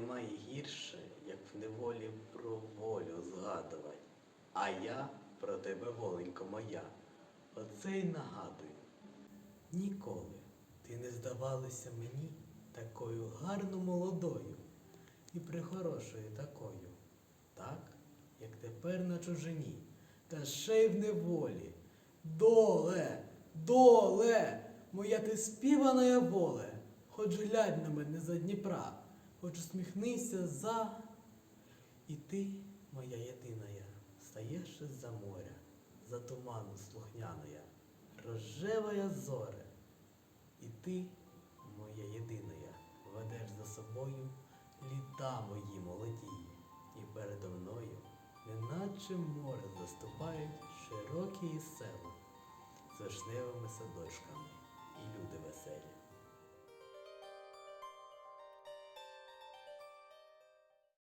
немає гірше, як в неволі про волю згадувать. А я про тебе, воленько моя, оце й нагадую. Ніколи ти не здавалася мені такою гарно молодою і прихорошою такою, так, як тепер на чужині, та ще й в неволі. Доле, доле, моя ти співана воле, хоч глянь на мене за Дніпра, хоч усміхнися за. І ти, моя єдиная, стаєш із-за моря, за туману слухняная, рожевая зоре. І ти, моя єдиная, ведеш за собою літа мої молоді, і передо мною, неначе море заступають широкі села з вишневими садочками.